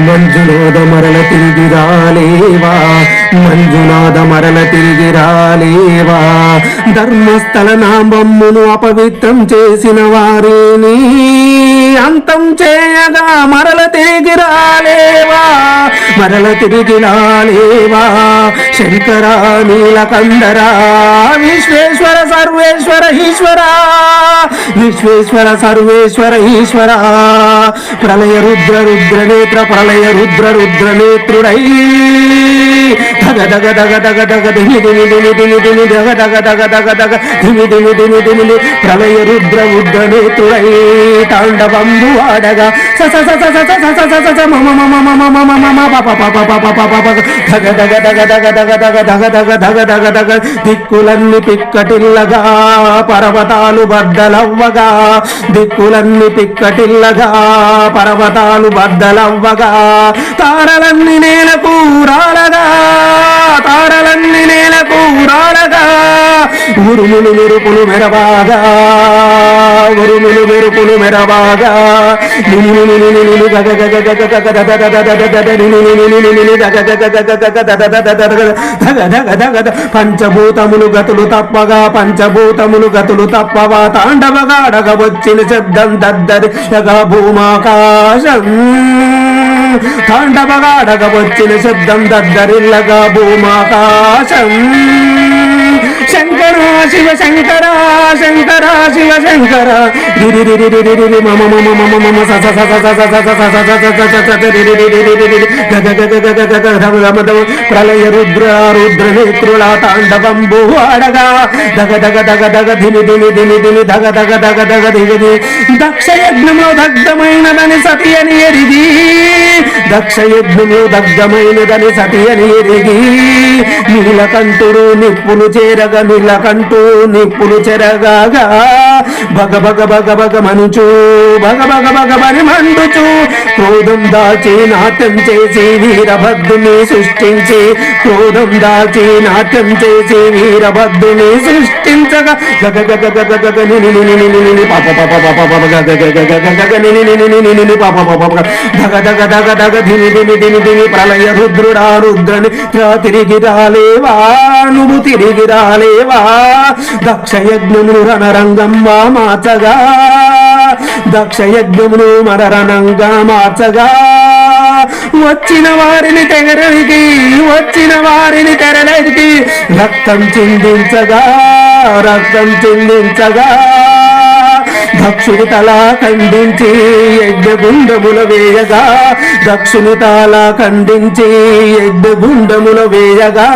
మంజునాథ మరల తిరిగి రాలేవా మంజునాథ మరల తిరిగి రాలేవా ధర్మస్థల నామమ్మును అపవిత్రం చేసిన వారిని అంతం చేయగా మరల తిరిగి రాలేవా మరల తిరిగి రాలేవా శంకర నీలకందరా విశ్వేశ్వర సర్వేశ్వర ఈశ్వరా విశ్వేశ్వర సర్వేశ్వర ఈశ్వర. ప్రళయ రుద్ర రుద్ర నేత్ర ప్రళయ రుద్ర రుద్ర నేత్రుడై. దగ దగ దగ దగ దగ దిని దిని దిని దిని దిని దగ దగ దగ దగ దగ దిని దిని దిని దిని దిని ప్రళయ రుద్ర ఉద్దను నేత్రుడై తాండవంబు ఆడగా స స స స స స స స స స మమ మమ మమ మమ మమ ప ప ప ప ప ప ప ప దగ దగ దగ దగ దగ దగ దగ దగ దగ దగ దగ దిక్కులన్నీ పిక్కటిల్లగా పర్వతాలు బద్దలవ్వగా. దిక్కులన్నీ పిక్కటిల్లగా పర్వతాలు బద్దలవ్వగా. తారలన్నీ మెరబాగా ఉరుములు మెరుపులు మెరబాగా నిలు నిలు నిలు గగ గగ గగ గగ దద దద దద దద నిలు నిలు నిలు నిలు గగ గగ గగ దద దద దద దగ దగ దగ పంచభూతములు గతులు తప్పగా పంచభూతములు గతులు తప్పవా తాండవగా అడగవచ్చిన శబ్దం దద్దరి భూమాకాశం తాండవగా అడగవచ్చిన శబ్దం దద్దరిల్లగా భూమాకాశం శంకర శివ శంకర శంకర శివ శంకర మమ మమ మమ మమ సస సస సస ప్రళయ రుద్ర రుద్ర నేత్రుల తాండవం ఆడగా దగ దగ దగ దగ దిని దిని దిని దిని దగ దగ దగ దగ దిని దక్ష యజ్ఞంలో దగ్ధమైనదని సతి అని ఎరిగి దక్ష యజ్ఞంలో దగ్ధమైనదని సతి అని ఎరిగి నీల కంటురు నిప్పులు చేరగ నీలకంఠు నిప్పులు చెరగాగా బగ బగ బగ బగ మనుచు బగ బగ బగ బని మండుచు క్రోధం దాచి నాట్యం చేసి వీరభద్రుని సృష్టించి క్రోధం దాచి నాట్యం చేసి వీరభద్రుని సృష్టించగా గగ గగ గగ గగ నిని పాప పాప పాప పాప గగ గగ గగ గగ నిని నిని నిని పాప పాప పాప దగ దగ దగ దగ ధిని ధిని ధిని ధిని ప్రళయ రుద్రుడా రుద్రని తిరిగి రాలేవా నువ్వు తిరిగి రాలేవా దక్ష యజ్ఞమును రణరంగంగా మార్చగా దక్ష యజ్ఞమును మరణంగా మార్చగా. వచ్చిన వారిని తెగరడికి వచ్చిన వారిని తెరలకి రక్తం చిందించగా రక్తం చిందించగా. దక్షుడు తలా ఖండించి యజ్ఞగుండముల వేయగా దక్షుని తాల ఖండించి యజ్ఞగుండముల వేయగా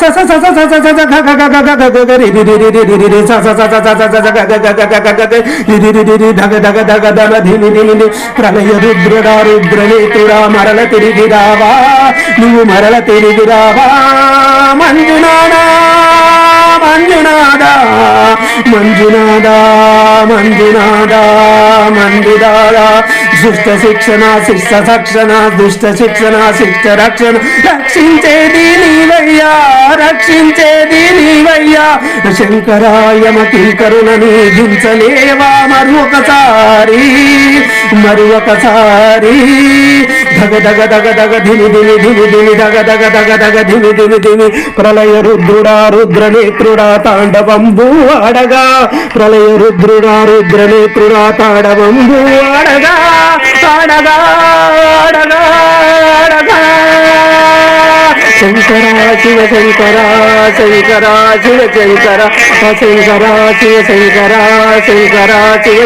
సస సస సస సస గగ గగ గగ గగ రిరిరిరిరిరి సస సస సస సస గగ గగ గగ గగ రిరిరిరిరి ధగ ధగ ధగ ధన ధిని ధిని ప్రళయ రుద్రుడా రుద్రనేతుడా మరల తిరిగి రావా నువ్వు మరల తిరిగి రావా మంజునాడా మంజునాడా మంజునాడా మంజు మంజునాథ మంజునాథ దుష్ట శిక్షణ శిక్ష రక్షణ దుష్ట శిక్షణ శిక్ష రక్షణ. రక్షించేది నీవయ్యా రక్షించేది నీవయ్యా. శంకరాయమ కింకరులని దించలేవా మరొకసారి మరొకసారి ధగ ధగ ధగ ధగ ధిని ధిని ధిని ధిని ధగ ధగ ధగ ధగ ధిని ధిని ధిని ప్రళయ రుద్రుడా రుద్ర నేత్రుడా తాండవంబు ఆడగా ప్రళయ రుద్రుడా రుద్ర నేత్రుడా తాండవంబు ఆడగా ఆడగా ఆడగా ఆడగా శంకర శివ శంకరా శంకరా శివ శంకర శంకరా శివ శంకరా శంకరా శివ